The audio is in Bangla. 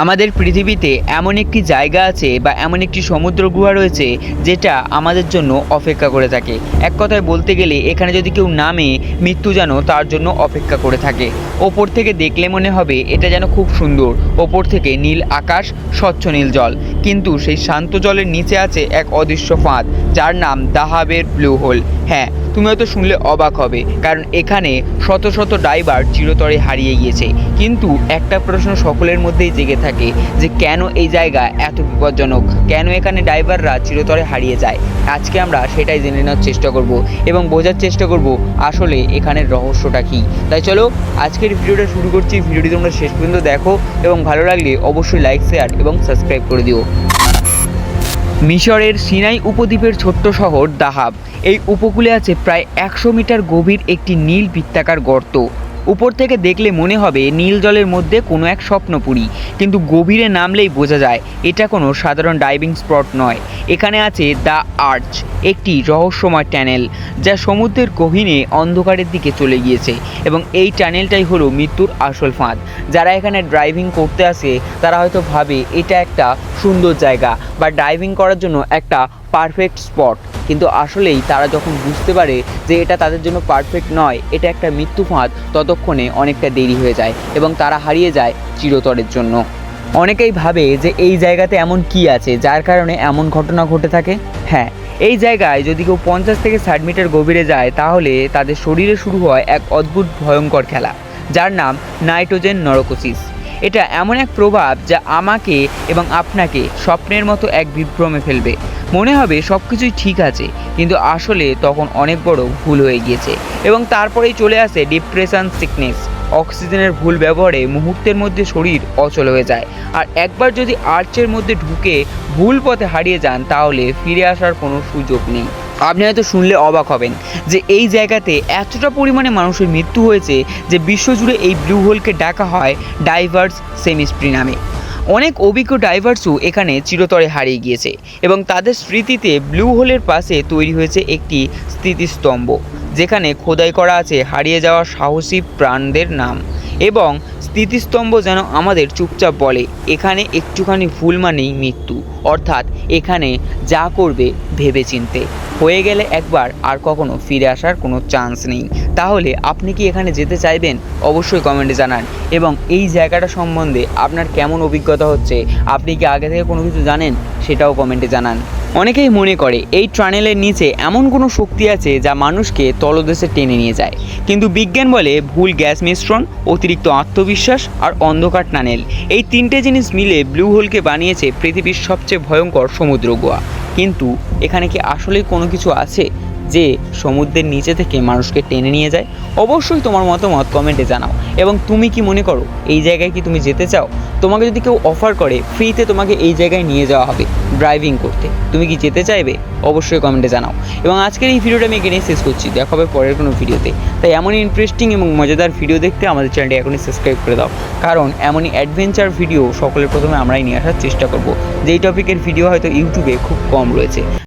আমাদের পৃথিবীতে এমন একটি জায়গা আছে বা এমন একটি সমুদ্র গুহা রয়েছে যেটা আমাদের জন্য অপেক্ষা করে থাকে। এক কথায় বলতে গেলে, এখানে যদি কেউ নামে মৃত্যু যেন তার জন্য অপেক্ষা করে থাকে। ওপর থেকে দেখলে মনে হবে এটা যেন খুব সুন্দর। ওপর থেকে নীল আকাশ, স্বচ্ছ নীল জল। কিন্তু সেই শান্ত জলের নিচে আছে এক অদৃশ্য ফাঁদ, যার নাম দাহাবের ব্লু হোল। হ্যাঁ তুমি হয়তো শুনলে অবাক হবে, কারণ এখানে শত শত ডাইভার চিরতরে হারিয়ে গিয়েছে। কিন্তু একটা প্রশ্ন সকলের মধ্যেই জেগে থাকে যে কেন এই জায়গা এত বিপজ্জনক? কেন এখানে ড্রাইভাররা চিরতরে হারিয়ে যায়? আজকে আমরা সেটাই জেনে নেওয়ার চেষ্টা করব এবং বোঝার চেষ্টা করব আসলে এখানের রহস্যটা কী। তাই চলো, আজকের ভিডিওটা শুরু করছি। ভিডিওটি তোমরা শেষ পর্যন্ত দেখো এবং ভালো লাগলে অবশ্যই লাইক শেয়ার এবং সাবস্ক্রাইব করে দিও। মিশরের সিনাই উপদ্বীপের ছোট্ট শহর দাহাব। এই উপকূলে আছে প্রায় একশো মিটার গভীর একটি নীল বৃত্তাকার গর্ত। উপর থেকে দেখলে মনে হবে নীল জলের মধ্যে কোনো এক স্বপ্নপুরী। কিন্তু গভীরে নামলেই বোঝা যায়, এটা কোনো সাধারণ ডাইভিং স্পট নয়। এখানে আছে দ্য আর্চ, একটি রহস্যময় ট্যানেল যা সমুদ্রের গহীনে অন্ধকারের দিকে চলে গিয়েছে এবং এই ট্যানেলটাই হলো মৃত্যুর আসল ফাঁদ। যারা এখানে ড্রাইভিং করতে আসে, তারা হয়তো ভাবে এটা একটা সুন্দর জায়গা বা ড্রাইভিং করার জন্য একটা পারফেক্ট স্পট কিন্তু আসলেই তারা যখন বুঝতে পারে যে এটা তাদের জন্য পারফেক্ট নয়, এটা একটা মৃত্যু ফাঁদ, ততক্ষণে অনেকটা দেরি হয়ে যায় এবং তারা হারিয়ে যায় চিরতরের জন্য। অনেকেই ভাবে যে এই জায়গাতে এমন কি আছে, যার কারণে এমন ঘটনা ঘটে থাকে? হ্যাঁ এই জায়গায় যদি কেউ পঞ্চাশ থেকে ষাট মিটার গভীরে যায়, তাহলে তাদের শরীরে শুরু হয় এক অদ্ভুত ভয়ঙ্কর খেলা, যার নাম নাইট্রোজেন নরকোসিস। এটা এমন এক প্রভাব যা আমাকে এবং আপনাকে স্বপ্নের মতো এক বিভ্রমে ফেলবে। মনে হবে সব কিছুই ঠিক আছে, কিন্তু আসলে তখন অনেক বড় ভুল হয়ে গিয়েছে এবং তারপরেই চলে আসে ডিপ্রেশন সিকনেস অক্সিজেনের ভুল ব্যবহারে মুহূর্তের মধ্যে শরীর অচল হয়ে যায়। আর একবার যদি আর্চের মধ্যে ঢুকে ভুল পথে হারিয়ে যান, তাহলে ফিরে আসার কোনো সুযোগ নেই। আপনি হয়তো শুনলে অবাক হবেন যে এই জায়গাতে এতটা পরিমাণে মানুষের মৃত্যু হয়েছে যে বিশ্বজুড়ে এই ব্লু হোলকে ডাকা হয় ডাইভার্স সেমিস্প্রি নামে। অনেক অভিজ্ঞ ডাইভার্সও এখানে চিরতরে হারিয়ে গিয়েছে এবং তাদের স্মৃতিতে ব্লু হোলের পাশে তৈরি হয়েছে একটি স্মৃতিস্তম্ভ। যেখানে খোদাই করা আছে হারিয়ে যাওয়া সাহসী প্রাণদের নাম। এবং স্থিতিস্তম্ভ যেন আমাদের চুপচাপ বলে, এখানে একটুখানি ভুল মানেই মৃত্যু। অর্থাৎ এখানে যা করবে ভেবে চিনতে হয়ে গেলে একবার আর কখনো ফিরে আসার কোনো চান্স নেই। তাহলে আপনি কি এখানে যেতে চাইবেন? অবশ্যই কমেন্টে জানান। এবং এই জায়গাটা সম্বন্ধে আপনার কেমন অভিজ্ঞতা হচ্ছে? আপনি কি আগে থেকে কোনো কিছু জানেন? সেটাও কমেন্টে জানান। অনেকেই মনে করে এই টানেলের নিচে এমন কোনো শক্তি আছে যা মানুষকে তলদেশে টেনে নিয়ে যায়। কিন্তু বিজ্ঞান বলে ভুল গ্যাস মিশ্রণ, অতিরিক্ত আত্মবিশ্বাস আর অন্ধকার টানেল এই তিনটে জিনিস মিলে ব্লু হোলকে বানিয়েছে পৃথিবীর সবচেয়ে ভয়ঙ্কর সমুদ্র গোয়া। কিন্তু এখানে কি আসলেই কোনো কিছু আছে যে সমুদ্রের নিচে থেকে মানুষকে টেনে নিয়ে যায়? অবশ্যই তোমার মতামত কমেন্টে জানাও। এবং তুমি কি মনে করো, এই জায়গায় কি তুমি যেতে চাও? তোমাকে যদি কেউ অফার করে ফ্রিতে তোমাকে এই জায়গায় নিয়ে যাওয়া হবে ড্রাইভিং করতে। তুমি কি যেতে চাইবে? অবশ্যই কমেন্টে জানাও। এবং আজকের এই ভিডিওটা আমি এখানেই শেষ করছি। দেখা হবে পরের কোনো ভিডিওতে। তাই এমনই ইন্টারেস্টিং এবং মজাদার ভিডিও দেখতে আমাদের চ্যানেলটি এখনই সাবস্ক্রাইব করে দাও। কারণ এমনই অ্যাডভেঞ্চার ভিডিও সকলের প্রথমে আমরাই নিয়ে আসার চেষ্টা করব। যেই টপিকের ভিডিও হয়তো ইউটিউবে খুব কম রয়েছে।